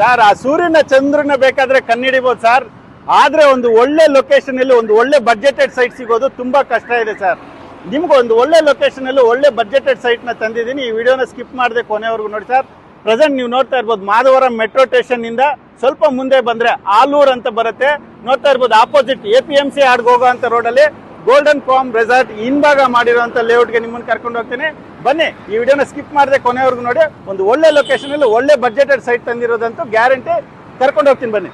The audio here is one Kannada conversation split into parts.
ಸರ್, ಆ ಸೂರ್ಯನ ಚಂದ್ರನ ಬೇಕಾದ್ರೆ ಕಣ್ಣಿಡಿಬೋದು ಸರ್. ಆದ್ರೆ ಒಂದು ಒಳ್ಳೆ ಲೊಕೇಶನ್ ಅಲ್ಲಿ ಒಂದು ಒಳ್ಳೆ ಬಜೆಟೆಡ್ ಸೈಟ್ ಸಿಗೋದು ತುಂಬಾ ಕಷ್ಟ ಇದೆ ಸರ್. ನಿಮ್ಗೆ ಒಂದು ಒಳ್ಳೆ ಲೊಕೇಶನ್ ಅಲ್ಲಿ ಒಳ್ಳೆ ಬಜೆಟೆಡ್ ಸೈಟ್ನ ತಂದಿದ್ದೀನಿ. ಈ ವಿಡಿಯೋನ ಸ್ಕಿಪ್ ಮಾಡದೆ ಕೊನೆವರೆಗೂ ನೋಡಿ ಸರ್. ಪ್ರೆಸೆಂಟ್ ನೀವು ನೋಡ್ತಾ ಇರ್ಬೋದು ಮಾಧವರಂ ಮೆಟ್ರೋ ಸ್ಟೇಷನ್ ಇಂದ ಸ್ವಲ್ಪ ಮುಂದೆ ಬಂದ್ರೆ ಆಲೂರ್ ಅಂತ ಬರುತ್ತೆ. ನೋಡ್ತಾ ಇರ್ಬೋದು opposite A P M C ಆಡ್ಗೆ ಅಂತ ರೋಡಲ್ಲಿ ಗೋಲ್ಡನ್ ಫಾರ್ಮ್ ರೆಸಾರ್ಟ್ ಹಿಂಭಾಗ ಮಾಡಿರುವಂತ ಲೇಔಟ್ಗೆ ನಿಮ್ಮನ್ನು ಕರ್ಕೊಂಡು ಹೋಗ್ತೀನಿ. ಬನ್ನಿ, ಈ ವಿಡಿಯೋನ ಸ್ಕಿಪ್ ಮಾಡದೆ ಕೊನೆವರೆಗೂ ನೋಡಿ. ಒಂದು ಒಳ್ಳೆ ಲೊಕೇಶನ್ ಅಲ್ಲಿ ಒಳ್ಳೆ ಬಜೆಟೆಡ್ ಸೈಟ್ ತಂದಿರೋದಂತೂ ಗ್ಯಾರಂಟಿ ಕರ್ಕೊಂಡು ಹೋಗ್ತೀನಿ ಬನ್ನಿ.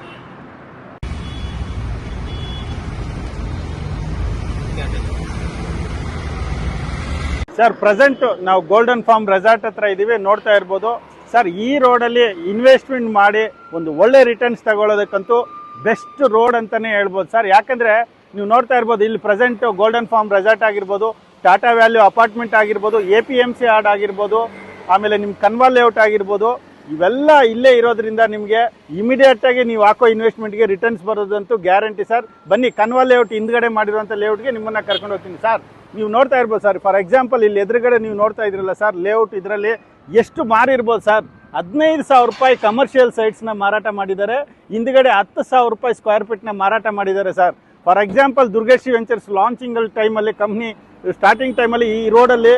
ಸರ್ ಪ್ರೆಸೆಂಟ್ ನಾವು ಗೋಲ್ಡನ್ ಫಾರ್ಮ್ ರೆಸಾರ್ಟ್ ಹತ್ರ ಇದೀವಿ, ನೋಡ್ತಾ ಇರ್ಬೋದು. ಸರ್ ಈ ರೋಡಲ್ಲಿ ಇನ್ವೆಸ್ಟ್ಮೆಂಟ್ ಮಾಡಿ ಒಂದು ಒಳ್ಳೆ ರಿಟರ್ನ್ಸ್ ತಗೊಳ್ಳೋದಕ್ಕಂತೂ ಬೆಸ್ಟ್ ರೋಡ್ ಅಂತಾನೆ ಹೇಳ್ಬೋದು. ಸರ್ ಯಾಕಂದ್ರೆ ನೀವು ನೋಡ್ತಾ ಇರ್ಬೋದು, ಇಲ್ಲಿ ಪ್ರೆಸೆಂಟ್ ಗೋಲ್ಡನ್ ಫಾರ್ಮ್ ರೆಸಾರ್ಟ್ ಆಗಿರ್ಬೋದು. ಟಾಟಾ ವ್ಯಾಲ್ಯೂ ಅಪಾರ್ಟ್ಮೆಂಟ್ ಆಗಿರ್ಬೋದು A P M C yard ಆಗಿರ್ಬೋದು, ಆಮೇಲೆ ನಿಮ್ಮ ಕನ್ವಾ ಲೇಔಟ್ ಆಗಿರ್ಬೋದು, ಇವೆಲ್ಲ ಇಲ್ಲೇ ಇರೋದ್ರಿಂದ ನಿಮಗೆ ಇಮಿಡಿಯೇಟ್ ಆಗಿ ನೀವು ಹಾಕೋ ಇನ್ವೆಸ್ಟ್ಮೆಂಟ್ಗೆ ರಿಟರ್ನ್ಸ್ ಬರೋದಂತೂ ಗ್ಯಾರಂಟಿ ಸರ್ ಬನ್ನಿ ಕನ್ವಾ ಲೇಔಟ್ ಹಿಂದ್ಗಡೆ ಮಾಡಿರುವಂಥ ಲೇಔಟ್ಗೆ ನಿಮ್ಮನ್ನು ಕರ್ಕೊಂಡು ಹೋಗ್ತೀನಿ ಸರ್ ನೀವು ನೋಡ್ತಾ ಇರ್ಬೋದು ಸರ್ ಫಾರ್ ಎಕ್ಸಾಂಪಲ್ ಇಲ್ಲಿ ಎದುರುಗಡೆ ನೀವು ನೋಡ್ತಾ ಇದ್ರಲ್ಲ ಸರ್ ಲೇಔಟ್ ಇದರಲ್ಲಿ ಎಷ್ಟು ಮಾರಿರ್ಬೋದು ಸರ್ ಹದಿನೈದು ಸಾವಿರ ರೂಪಾಯಿ ಕಮರ್ಷಿಯಲ್ ಸೈಟ್ಸ್ನ ಮಾರಾಟ ಮಾಡಿದ್ದಾರೆ. ಹಿಂದ್ಗಡೆ ಹತ್ತು ಸಾವಿರ ರೂಪಾಯಿ ಸ್ಕ್ವೇರ್ ಫೀಟ್ನ ಮಾರಾಟ ಮಾಡಿದ್ದಾರೆ sir for example Durgeshi ventures launching ಟೈಮಲ್ಲಿ ಕಂಪ್ನಿ ಸ್ಟಾರ್ಟಿಂಗ್ ಟೈಮಲ್ಲಿ ಈ ರೋಡಲ್ಲಿ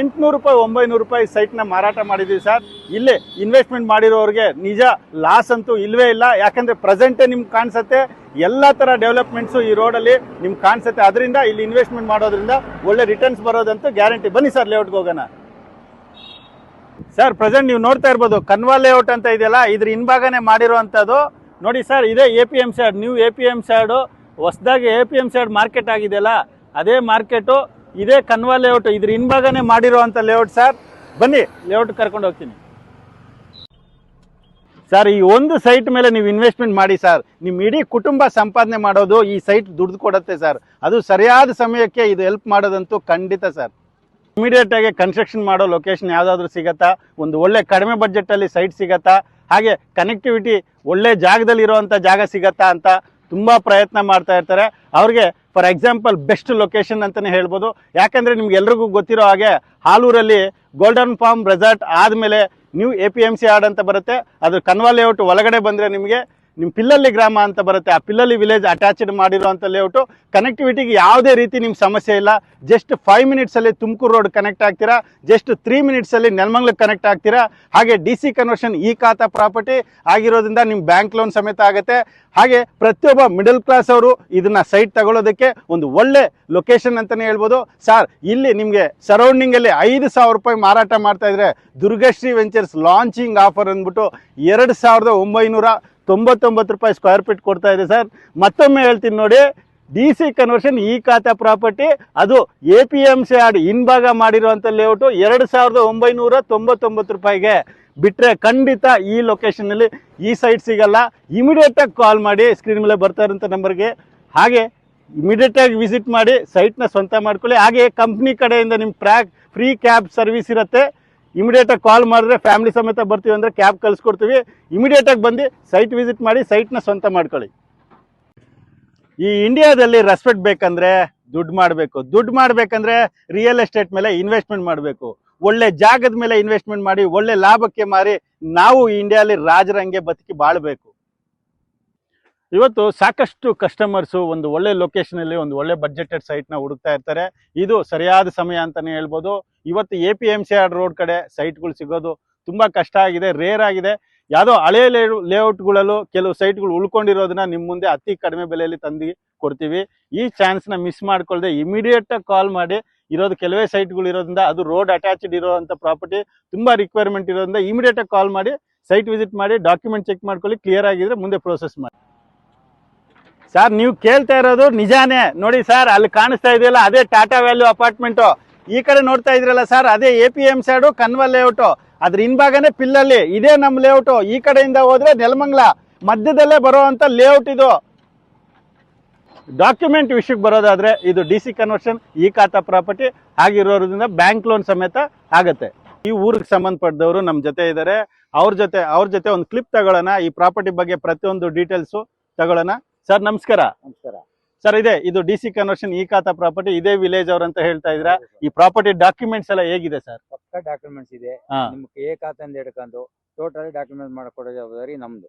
ಎಂಟುನೂರು ರೂಪಾಯಿ, ಒಂಬೈನೂರು ರೂಪಾಯಿ ಸೈಟ್ನ ಮಾರಾಟ ಮಾಡಿದ್ದೀವಿ ಸರ್ ಇಲ್ಲೇ ಇನ್ವೆಸ್ಟ್ಮೆಂಟ್ ಮಾಡಿರೋರಿಗೆ ನಿಜ ಲಾಸ್ ಅಂತೂ ಇಲ್ಲವೇ ಇಲ್ಲ. ಯಾಕಂದರೆ ಪ್ರೆಸೆಂಟೇ ನಿಮ್ಗೆ ಕಾಣಿಸುತ್ತೆ. ಎಲ್ಲ ಥರ ಡೆವಲಪ್ಮೆಂಟ್ಸು ಈ ರೋಡಲ್ಲಿ ನಿಮ್ಗೆ ಕಾಣಿಸುತ್ತೆ. ಅದರಿಂದ ಇಲ್ಲಿ ಇನ್ವೆಸ್ಟ್ಮೆಂಟ್ ಮಾಡೋದ್ರಿಂದ ಒಳ್ಳೆ ರಿಟರ್ನ್ಸ್ ಬರೋದಂತೂ ಗ್ಯಾರಂಟಿ ಬನ್ನಿ ಸರ್ ಲೇಔಟ್ಗೆ ಹೋಗೋಣ. ಸರ್ ಪ್ರೆಸೆಂಟ್ ನೀವು ನೋಡ್ತಾ ಇರ್ಬೋದು ಕನ್ವಾ ಲೇಔಟ್ ಅಂತ ಇದೆಯಲ್ಲ, ಇದ್ರ ಹಿಂಭಾಗನೇ ಮಾಡಿರುವಂಥದ್ದು ನೋಡಿ ಸರ್ ಇದೇ A P M C yard new A P M C yard ಹೊಸದಾಗಿ A P M C yard market ಆಗಿದೆಯಲ್ಲ, ಅದೇ ಮಾರ್ಕೆಟು ಇದೇ ಕನ್ವಾ ಲೇಔಟ್ ಇದ್ರ ಹಿಂಭಾಗನೆ ಮಾಡಿರುವಂಥ ಲೇಔಟ್ ಸರ್ ಬನ್ನಿ ಲೇಔಟ್ ಕರ್ಕೊಂಡು ಹೋಗ್ತೀನಿ. ಸರ್ ಈ ಒಂದು ಸೈಟ್ ಮೇಲೆ ನೀವು ಇನ್ವೆಸ್ಟ್ಮೆಂಟ್ ಮಾಡಿ ಸರ್ ನಿಮ್ಮ ಇಡೀ ಕುಟುಂಬ ಸಂಪಾದನೆ ಮಾಡೋದು ಈ ಸೈಟ್ ದುಡ್ದು ಕೊಡುತ್ತೆ ಸರ್ ಅದು ಸರಿಯಾದ ಸಮಯಕ್ಕೆ ಇದು ಹೆಲ್ಪ್ ಮಾಡೋದಂತೂ ಖಂಡಿತ ಸರ್ ಇಮಿಡಿಯೇಟ್ ಆಗಿ ಕನ್ಸ್ಟ್ರಕ್ಷನ್ ಮಾಡೋ ಲೊಕೇಶನ್ ಯಾವುದಾದ್ರೂ ಸಿಗತ್ತಾ? ಒಂದು ಒಳ್ಳೆ ಕಡಿಮೆ ಬಜೆಟ್ ಅಲ್ಲಿ ಸೈಟ್ ಸಿಗತ್ತಾ? ಹಾಗೆ ಕನೆಕ್ಟಿವಿಟಿ ಒಳ್ಳೆ ಜಾಗದಲ್ಲಿ ಇರುವಂತ ಜಾಗ ಸಿಗತ್ತಾ ಅಂತ ತುಂಬಾ ಪ್ರಯತ್ನ ಮಾಡ್ತಾ ಇರ್ತಾರೆ. ಅವ್ರಿಗೆ ಫಾರ್ ಎಕ್ಸಾಂಪಲ್ ಬೆಸ್ಟ್ ಲೊಕೇಶನ್ ಅಂತಾನೆ ಹೇಳ್ಬೋದು. ಯಾಕಂದ್ರೆ ನಿಮ್ಗೆ ಎಲ್ರಿಗೂ ಗೊತ್ತಿರೋ ಹಾಗೆ, ಹಾಲೂರಲ್ಲಿ ಗೋಲ್ಡನ್ ಫಾರ್ಮ್ ರೆಸಾರ್ಟ್ ಆದಮೇಲೆ new A P M C yard ಅಂತ ಬರುತ್ತೆ. ಅದು ಕನ್ವಾ ಲೇಔಟ್ ಒಳಗಡೆ ಬಂದರೆ ನಿಮಗೆ ನಿಮ್ಮ ಪಿಲ್ಲಲ್ಲಿ ಗ್ರಾಮ ಅಂತ ಬರುತ್ತೆ, ಆ ಪಿಲ್ಲಲ್ಲಿ ವಿಲೇಜ್ ಅಟ್ಯಾಚ್ಡ್ ಮಾಡಿರುವಂಥ ಲೇಔಟು ಕನೆಕ್ಟಿವಿಟಿಗೆ ಯಾವುದೇ ರೀತಿ ನಿಮ್ಮ ಸಮಸ್ಯೆ ಇಲ್ಲ. ಜಸ್ಟ್ ಫೈವ್ ಮಿನಿಟ್ಸಲ್ಲಿ ತುಮಕೂರು ರೋಡ್ ಕನೆಕ್ಟ್ ಆಗ್ತೀರಾ? ಜಸ್ಟ್ ತ್ರೀ ಮಿನಿಟ್ಸಲ್ಲಿ ನೆಲಮಂಗ್ಲಕ್ಕೆ ಕನೆಕ್ಟ್ ಆಗ್ತೀರಾ? ಹಾಗೆ ಡಿ ಸಿ ಕನ್ವರ್ಷನ್ ಈ ಖಾತಾ ಪ್ರಾಪರ್ಟಿ ಆಗಿರೋದ್ರಿಂದ ನಿಮ್ಮ ಬ್ಯಾಂಕ್ ಲೋನ್ ಸಮೇತ ಆಗುತ್ತೆ. ಹಾಗೆ ಪ್ರತಿಯೊಬ್ಬ ಮಿಡಲ್ ಕ್ಲಾಸ್ ಅವರು ಇದನ್ನ ಸೈಟ್ ತಗೊಳ್ಳೋದಕ್ಕೆ ಒಂದು ಒಳ್ಳೆ ಲೊಕೇಶನ್ ಅಂತಾನೆ ಹೇಳ್ಬೋದು. ಸರ್ ಇಲ್ಲಿ ನಿಮಗೆ ಸರೌಂಡಿಂಗಲ್ಲಿ ಐದು ಸಾವಿರ ರೂಪಾಯಿ ಮಾರಾಟ ಮಾಡ್ತಾ ಇದ್ರೆ ದುರ್ಗಶ್ರೀ ವೆಂಚರ್ಸ್ ಲಾಂಚಿಂಗ್ ಆಫರ್ ಅಂದ್ಬಿಟ್ಟು ಎರಡು ಸಾವಿರದ ಒಂಬೈನೂರ ತೊಂಬತ್ತೊಂಬತ್ತು ರೂಪಾಯಿ ಸ್ಕ್ವೇರ್ ಫೀಟ್ ಕೊಡ್ತಾ ಇದೆ ಸರ್. ಮತ್ತೊಮ್ಮೆ ಹೇಳ್ತೀನಿ ನೋಡಿ ಡಿ ಸಿ ಕನ್ವರ್ಷನ್ ಈ ಖಾತೆ ಪ್ರಾಪರ್ಟಿ ಅದು A P M C yard ಹಿಂಭಾಗ ಮಾಡಿರುವಂಥ ಲೇಔಟು ಎರಡು ಸಾವಿರದ ಒಂಬೈನೂರ ತೊಂಬತ್ತೊಂಬತ್ತು ರೂಪಾಯಿಗೆ ಬಿಟ್ಟರೆ ಖಂಡಿತ ಈ ಲೊಕೇಶನಲ್ಲಿ ಈ ಸೈಟ್ ಸಿಗಲ್ಲ. ಇಮಿಡಿಯೇಟಾಗಿ ಕಾಲ್ ಮಾಡಿ ಸ್ಕ್ರೀನ್ ಮೇಲೆ ಬರ್ತಾ ಇರೋಂಥ ನಂಬರ್ಗೆ ಹಾಗೆ ಇಮಿಡಿಯೇಟಾಗಿ ವಿಸಿಟ್ ಮಾಡಿ ಸೈಟ್ನ ಸ್ವಂತ ಮಾಡ್ಕೊಳ್ಳಿ. ಹಾಗೆ ಕಂಪ್ನಿ ಕಡೆಯಿಂದ ನಿಮ್ಮ ಪ್ರ್ಯಾಕ್ ಫ್ರೀ ಕ್ಯಾಬ್ ಸರ್ವಿಸ್ ಇರುತ್ತೆ. ಇಮಿಡಿಯೇಟಾಗಿ ಕಾಲ್ ಮಾಡಿದ್ರೆ ಫ್ಯಾಮಿಲಿ ಸಮೇತ ಬರ್ತೀವಿ ಅಂದರೆ ಕ್ಯಾಬ್ ಕಳಿಸ್ಕೊಡ್ತೀವಿ. ಇಮಿಡಿಯೇಟಾಗಿ ಬಂದು ಸೈಟ್ ವಿಸಿಟ್ ಮಾಡಿ ಸೈಟ್ನ ಸ್ವಂತ ಮಾಡ್ಕೊಳ್ಳಿ. ಈ ಇಂಡಿಯಾದಲ್ಲಿ ರೆಸ್ಪೆಕ್ಟ್ ಬೇಕಂದ್ರೆ ದುಡ್ಡು ಮಾಡಬೇಕು. ದುಡ್ಡು ಮಾಡಬೇಕಂದ್ರೆ ರಿಯಲ್ ಎಸ್ಟೇಟ್ ಮೇಲೆ ಇನ್ವೆಸ್ಟ್ಮೆಂಟ್ ಮಾಡಬೇಕು. ಒಳ್ಳೆ ಜಾಗದ ಮೇಲೆ ಇನ್ವೆಸ್ಟ್ಮೆಂಟ್ ಮಾಡಿ, ಒಳ್ಳೆ ಲಾಭಕ್ಕೆ ಮಾರಿ ನಾವು ಇಂಡಿಯಾದಲ್ಲಿ ರಾಜರಂಗೆ ಬದುಕಿ ಬಾಳ್ಬೇಕು. ಇವತ್ತು ಸಾಕಷ್ಟು ಕಸ್ಟಮರ್ಸು ಒಂದು ಒಳ್ಳೆ ಲೊಕೇಶನಲ್ಲಿ ಒಂದು ಒಳ್ಳೆ ಬಡ್ಜೆಟೆಡ್ ಸೈಟ್ನ ಹುಡುಕ್ತಾ ಇರ್ತಾರೆ. ಇದು ಸರಿಯಾದ ಸಮಯ ಅಂತಾನೆ ಹೇಳ್ಬೋದು. ಇವತ್ತು A P M C yard road ಕಡೆ ಸೈಟ್ಗಳು ಸಿಗೋದು ತುಂಬಾ ಕಷ್ಟ ಆಗಿದೆ ರೇರ್ ಆಗಿದೆ. ಯಾವುದೋ ಹಳೆ ಲೇಔಟ್ಗಳಲ್ಲೂ ಕೆಲವು ಸೈಟ್ಗಳು ಉಳ್ಕೊಂಡಿರೋದನ್ನ ನಿಮ್ಮ ಮುಂದೆ ಅತಿ ಕಡಿಮೆ ಬೆಲೆಯಲ್ಲಿ ತಂದು ಕೊಡ್ತೀವಿ. ಈ ಚಾನ್ಸ್ನ ಮಿಸ್ ಮಾಡ್ಕೊಳ್ದೆ ಇಮಿಡಿಯೇಟ್ ಕಾಲ್ ಮಾಡಿ ಇರೋದು ಕೆಲವೇ ಸೈಟ್ಗಳು ಇರೋದ್ರಿಂದ ಅದು ರೋಡ್ ಅಟ್ಯಾಚ್ಡ್ ಇರೋವಂಥ ಪ್ರಾಪರ್ಟಿ ತುಂಬಾ ರಿಕ್ವೈರ್ಮೆಂಟ್ ಇರೋದ್ರಿಂದ ಇಮಿಡಿಯೇಟ್ ಕಾಲ್ ಮಾಡಿ ಸೈಟ್ ವಿಸಿಟ್ ಮಾಡಿ ಡಾಕ್ಯುಮೆಂಟ್ ಚೆಕ್ ಮಾಡ್ಕೊಳ್ಳಿ ಕ್ಲಿಯರ್ ಆಗಿದ್ರೆ ಮುಂದೆ ಪ್ರೋಸೆಸ್ ಮಾಡಿ. ಸರ್ ನೀವು ಕೇಳ್ತಾ ಇರೋದು ನಿಜಾನೇ. ನೋಡಿ ಸರ್ ಅಲ್ಲಿ ಕಾಣಿಸ್ತಾ ಇದೆಯಲ್ಲ, ಅದೇ ಟಾಟಾ ವ್ಯಾಲ್ಯೂ ಅಪಾರ್ಟ್ಮೆಂಟು ಈ ಕಡೆ ನೋಡ್ತಾ ಇದ್ರಲ್ಲ ಸರ್ ಅದೇ ಎ ಪಿ ಎಂ ಸೈಡು ಕನ್ವಲ್ ಲೇಔಟು ಅದ್ರ ಹಿಂಭಾಗನೇ ಪಿಲ್ಲಲ್ಲಿ ಇದೇ ನಮ್ಮ ಲೇಔಟು ಈ ಕಡೆಯಿಂದ ಹೋದ್ರೆ ನೆಲಮಂಗ್ಲ ಮಧ್ಯದಲ್ಲೇ ಬರುವಂತ ಲೇಔಟ್ ಇದು. ಡಾಕ್ಯುಮೆಂಟ್ ವಿಷಯಕ್ಕೆ ಬರೋದಾದ್ರೆ ಇದು ಡಿ ಸಿ ಕನ್ವರ್ಷನ್ ಈ ಖಾತಾ ಪ್ರಾಪರ್ಟಿ ಆಗಿರೋದ್ರಿಂದ ಬ್ಯಾಂಕ್ ಲೋನ್ ಸಮೇತ ಆಗತ್ತೆ. ಈ ಊರಿಗೆ ಸಂಬಂಧಪಟ್ಟದವರು ನಮ್ಮ ಜೊತೆ ಇದ್ದಾರೆ ಅವ್ರ ಜೊತೆ ಅವ್ರ ಜೊತೆ ಒಂದು ಕ್ಲಿಪ್ ತಗೊಳ್ಳೋಣ. ಈ ಪ್ರಾಪರ್ಟಿ ಬಗ್ಗೆ ಪ್ರತಿಯೊಂದು ಡೀಟೇಲ್ಸು ತಗೊಳ್ಳೋಣ. ಸರ್ ನಮಸ್ಕಾರ. ನಮಸ್ಕಾರ. ಸರ್ ಇದೆ ಇದು ಡಿ ಸಿ ಕನ್ವರ್ಷನ್ ಈ ಖಾತಾ ಪ್ರಾಪರ್ಟಿ ಇದೇ ವಿಲೇಜ್ ಅವ್ರ ಅಂತ ಹೇಳ್ತಾ ಇದ್ರ ಈ ಪ್ರಾಪರ್ಟಿ ಡಾಕ್ಯುಮೆಂಟ್ಸ್ ಎಲ್ಲ ಹೇಗಿದೆ ಸರ್? ಪಕ್ಕ ಡಾಕ್ಯುಮೆಂಟ್ಸ್ ಇದೆ. ಹಾ. ನಿಮ್ಗೆ ಏ ಖಾತೆಯಿಂದ ಹಿಡ್ಕೊಂಡು ಟೋಟಲ್ ಡಾಕ್ಯುಮೆಂಟ್ ಮಾಡ್ಕೊಡೋ ಜವಾಬ್ದಾರಿ ನಮ್ದು.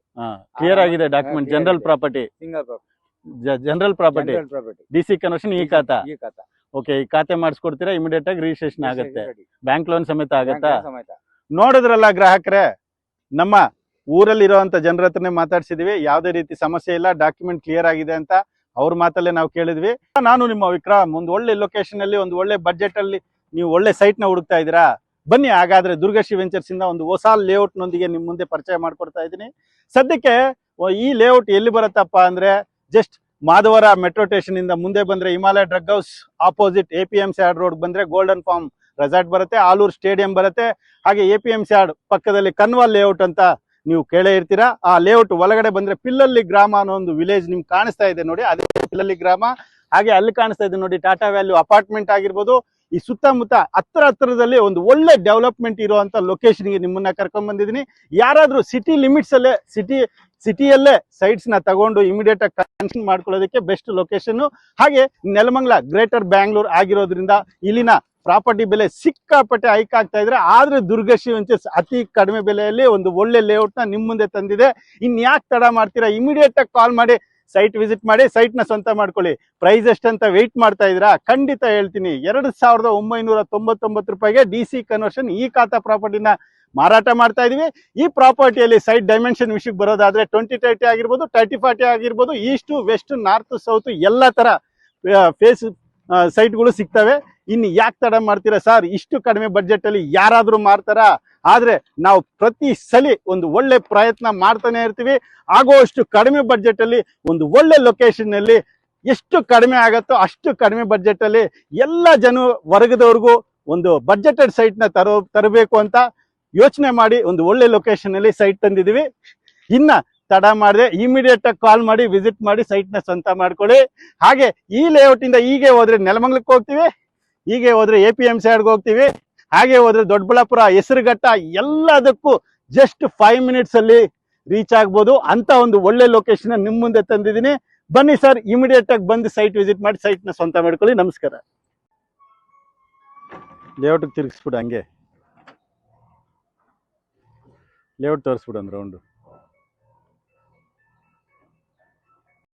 ಕ್ಲಿಯರ್ ಆಗಿದೆ document clear general. Property single general property property D C conversion E ಖಾತಾ? ಈ ಖಾತಾ. ಓಕೆ ಈ ಖಾತೆ ಮಾಡಿಸ್ಕೊಡ್ತೀರಾ? ಇಮಿಡಿಯೇಟ್ ಆಗಿ ರಿಜಿಸ್ಟ್ರೇಷನ್ ಆಗುತ್ತೆ. ಬ್ಯಾಂಕ್ ಲೋನ್ ಸಮೇತ ಆಗತ್ತಾ? ಸಮೇತ. ನೋಡಿದ್ರಲ್ಲ ಗ್ರಾಹಕರೇ? ನಮ್ಮ ಊರಲ್ಲಿರುವಂತ ಜನರ ಹತ್ರನೇ ಮಾತಾಡ್ಸಿದ್ವಿ. ಯಾವುದೇ ರೀತಿ ಸಮಸ್ಯೆ ಇಲ್ಲ. ಡಾಕ್ಯುಮೆಂಟ್ ಕ್ಲಿಯರ್ ಆಗಿದೆ ಅಂತ ಅವ್ರ ಮಾತಲ್ಲೇ ನಾವು ಕೇಳಿದ್ವಿ. ನಾನು ನಿಮ್ಮ ವಿಕ್ರಮ್, ಒಂದು ಒಳ್ಳೆ ಲೊಕೇಶನ್ ಅಲ್ಲಿ, ಒಂದು ಒಳ್ಳೆ ಬಜೆಟ್ ಅಲ್ಲಿ ನೀವು ಒಳ್ಳೆ ಸೈಟ್ನ ಹುಡುಕ್ತಾ ಇದ್ದೀರಾ? ಬನ್ನಿ, ಹಾಗಾದ್ರೆ ದುರ್ಗಶಿ ವೆಂಚರ್ಸ್ ಇಂದ ಒಂದು ಹೊಸ ಲೇಔಟ್ ನೊಂದಿಗೆ ನಿಮ್ ಮುಂದೆ ಪರಿಚಯ ಮಾಡ್ಕೊಡ್ತಾ ಇದ್ದೀನಿ. ಸದ್ಯಕ್ಕೆ ಈ ಲೇಔಟ್ ಎಲ್ಲಿ ಬರುತ್ತಪ್ಪ ಅಂದ್ರೆ ಜಸ್ಟ್ ಮಾಧವರ ಮೆಟ್ರೋ ಸ್ಟೇಷನ್ ಇಂದ ಮುಂದೆ ಬಂದ್ರೆ Himalaya drug house opposite A P M C yard road ಬಂದ್ರೆ ಗೋಲ್ಡನ್ ಫಾರ್ಮ್ ರೆಸಾರ್ಟ್ ಬರುತ್ತೆ. ಆಲೂರ್ ಸ್ಟೇಡಿಯಂ ಬರುತ್ತೆ. ಹಾಗೆ ಎ ಪಿ ಎಂ ಸ್ಯಾಡ್ ಪಕ್ಕದಲ್ಲಿ ಕನ್ವಾಲ್ ಲೇಔಟ್ ಅಂತ ನೀವು ಕೇಳೇ ಇರ್ತೀರಾ? ಆ ಲೇಔಟ್ ಒಳಗಡೆ ಬಂದ್ರೆ ಪಿಲ್ಲಲ್ಲಿ ಗ್ರಾಮ ಅನ್ನೋ ಒಂದು ವಿಲೇಜ್ ನಿಮ್ಗೆ ಕಾಣಿಸ್ತಾ ಇದೆ ನೋಡಿ. ಅದೇ ಪಿಲ್ಲಲ್ಲಿ ಗ್ರಾಮ. ಹಾಗೆ ಅಲ್ಲಿ ಕಾಣಿಸ್ತಾ ಇದೆ ನೋಡಿ ಟಾಟಾ ವ್ಯಾಲ್ಯೂ ಅಪಾರ್ಟ್ಮೆಂಟ್ ಆಗಿರ್ಬೋದು. ಈ ಸುತ್ತಮುತ್ತ ಹತ್ರ ಹತ್ರದಲ್ಲಿ ಒಂದು ಒಳ್ಳೆ ಡೆವಲಪ್ಮೆಂಟ್ ಇರುವಂತ ಲೊಕೇಶನ್ಗೆ ನಿಮ್ಮನ್ನ ಕರ್ಕೊಂಡ್ ಬಂದಿದ್ದೀನಿ. ಯಾರಾದ್ರೂ ಸಿಟಿ ಲಿಮಿಟ್ಸ್ ಅಲ್ಲೇ ಸಿಟಿ ಸಿಟಿಯಲ್ಲೇ ಸೈಟ್ಸ್ನ ತಗೊಂಡು ಇಮಿಡಿಯೇಟ್ ಆಗಿ ಕನ್ಸ್ಟ್ರಕ್ಷನ್ ಮಾಡ್ಕೊಳ್ಳೋದಕ್ಕೆ ಬೆಸ್ಟ್ ಲೊಕೇಶನ್ ಹಾಗೆ ನೆಲಮಂಗ್ಲ ಗ್ರೇಟರ್ ಬ್ಯಾಂಗ್ಳೂರ್ ಆಗಿರೋದ್ರಿಂದ ಇಲ್ಲಿನ ಪ್ರಾಪರ್ಟಿ ಬೆಲೆ ಸಿಕ್ಕಾಪಟ್ಟೆ ಹೈಕ್ ಆಗ್ತಾ ಇದ್ರೆ, ಆದ್ರೆ ದುರ್ಗಶಿ ವೆಂಚರ್ಸ್ ಅತಿ ಕಡಿಮೆ ಬೆಲೆಯಲ್ಲಿ ಒಂದು ಒಳ್ಳೆ ಲೇಔಟ್ನ ನಿಮ್ ಮುಂದೆ ತಂದಿದೆ. ಇನ್ ಯಾಕೆ ತಡ ಮಾಡ್ತೀರಾ? ಇಮಿಡಿಯೇಟ್ ಆಗಿ ಕಾಲ್ ಮಾಡಿ ಸೈಟ್ ವಿಸಿಟ್ ಮಾಡಿ ಸೈಟ್ನ ಸ್ವಂತ ಮಾಡ್ಕೊಳ್ಳಿ. ಪ್ರೈಸ್ ಎಷ್ಟಂತ ವೆಯ್ಟ್ ಮಾಡ್ತಾ ಇದ್ದೀರಾ? ಖಂಡಿತ ಹೇಳ್ತೀನಿ. ಎರಡು ಸಾವಿರದ ಒಂಬೈನೂರ ತೊಂಬತ್ತೊಂಬತ್ತು ರೂಪಾಯಿಗೆ ಡಿ ಸಿ ಕನ್ವರ್ಷನ್ ಈ ಖಾತಾ ಪ್ರಾಪರ್ಟಿನ ಮಾರಾಟ ಮಾಡ್ತಾ ಇದೀವಿ. ಈ ಪ್ರಾಪರ್ಟಿಯಲ್ಲಿ ಸೈಟ್ ಡೈಮೆನ್ಷನ್ ವಿಷಯಕ್ಕೆ ಬರೋದಾದ್ರೆ ಟ್ವೆಂಟಿ ತರ್ಟಿ ಆಗಿರ್ಬೋದು ತರ್ಟಿ ಫಾರ್ಟಿ ಆಗಿರ್ಬೋದು ಈಸ್ಟ್ ವೆಸ್ಟ್ ನಾರ್ತ್ ಸೌತ್ ಎಲ್ಲ ತರ ಫೇಸ್ ಸೈಟ್ಗಳು ಸಿಗ್ತವೆ. ಇನ್ನು ಯಾಕೆ ತಡ ಮಾಡ್ತೀರಾ ಸರ್? ಇಷ್ಟು ಕಡಿಮೆ ಬಡ್ಜೆಟ್ ಅಲ್ಲಿ ಯಾರಾದ್ರೂ ಮಾರ್ತಾರಾ ಆದ್ರೆ ನಾವು ಪ್ರತಿ ಸಲಿ ಒಂದು ಒಳ್ಳೆ ಪ್ರಯತ್ನ ಮಾಡ್ತಾನೆ ಇರ್ತೀವಿ. ಆಗುವಷ್ಟು ಕಡಿಮೆ ಬಡ್ಜೆಟ್ ಅಲ್ಲಿ ಒಂದು ಒಳ್ಳೆ ಲೊಕೇಶನ್ ಅಲ್ಲಿ ಎಷ್ಟು ಕಡಿಮೆ ಆಗತ್ತೋ ಅಷ್ಟು ಕಡಿಮೆ ಬಡ್ಜೆಟ್ ಅಲ್ಲಿ ಎಲ್ಲ ಜನ ವರ್ಗದವ್ರಿಗೂ ಒಂದು ಬಜೆಟೆಡ್ ಸೈಟ್ನ ತರೋ, ತರಬೇಕು ಅಂತ ಯೋಚನೆ ಮಾಡಿ ಒಂದು ಒಳ್ಳೆ ಲೊಕೇಶನ್ ಅಲ್ಲಿ ಸೈಟ್ ತಂದಿದೀವಿ ಇನ್ನ ತಡ ಮಾಡದೆ ಇಮಿಡಿಯೇಟ್ ಆಗಿ ಕಾಲ್ ಮಾಡಿ ವಿಸಿಟ್ ಮಾಡಿ ಸೈಟ್ನ ಸ್ವಂತ ಮಾಡ್ಕೊಳ್ಳಿ. ಹಾಗೆ ಈ ಲೇಔಟ್ ಇಂದ ಹೀಗೆ ಹೋದ್ರೆ ನೆಲಮಂಗ್ಲಕ್ಕೆ ಹೋಗ್ತೀವಿ. ಹೀಗೆ ಹೋದ್ರೆ ಎ ಪಿ ಎಂ ಆಡ್ಗೆ ಹೋಗ್ತೀವಿ. ಹಾಗೆ ಹೋದ್ರೆ ದೊಡ್ಡಬಳ್ಳಾಪುರ, ಹೆಸರುಘಟ್ಟ ಎಲ್ಲದಕ್ಕೂ ಜಸ್ಟ್ ಫೈವ್ ಮಿನಿಟ್ಸ್ ಅಲ್ಲಿ ರೀಚ್ ಆಗ್ಬೋದು. ಅಂತ ಒಂದು ಒಳ್ಳೆ ಲೊಕೇಶನ್ ನಿಮ್ ಮುಂದೆ ತಂದಿದ್ದೀನಿ. ಬನ್ನಿ ಸರ್ ಇಮಿಡಿಯೇಟ್ ಆಗಿ ಬಂದು ಸೈಟ್ ವಿಸಿಟ್ ಮಾಡಿ ಸೈಟ್ನ ಸ್ವಂತ ಮಾಡ್ಕೊಳ್ಳಿ. ನಮಸ್ಕಾರ. ಲೇಔಟ್ ತಿರುಗಿಸ್ಬಿಡು ಹಂಗೆ. ಲೇಔಟ್ ತೋರಿಸ್ಬಿಡು ಒಂದು ರೌಂಡು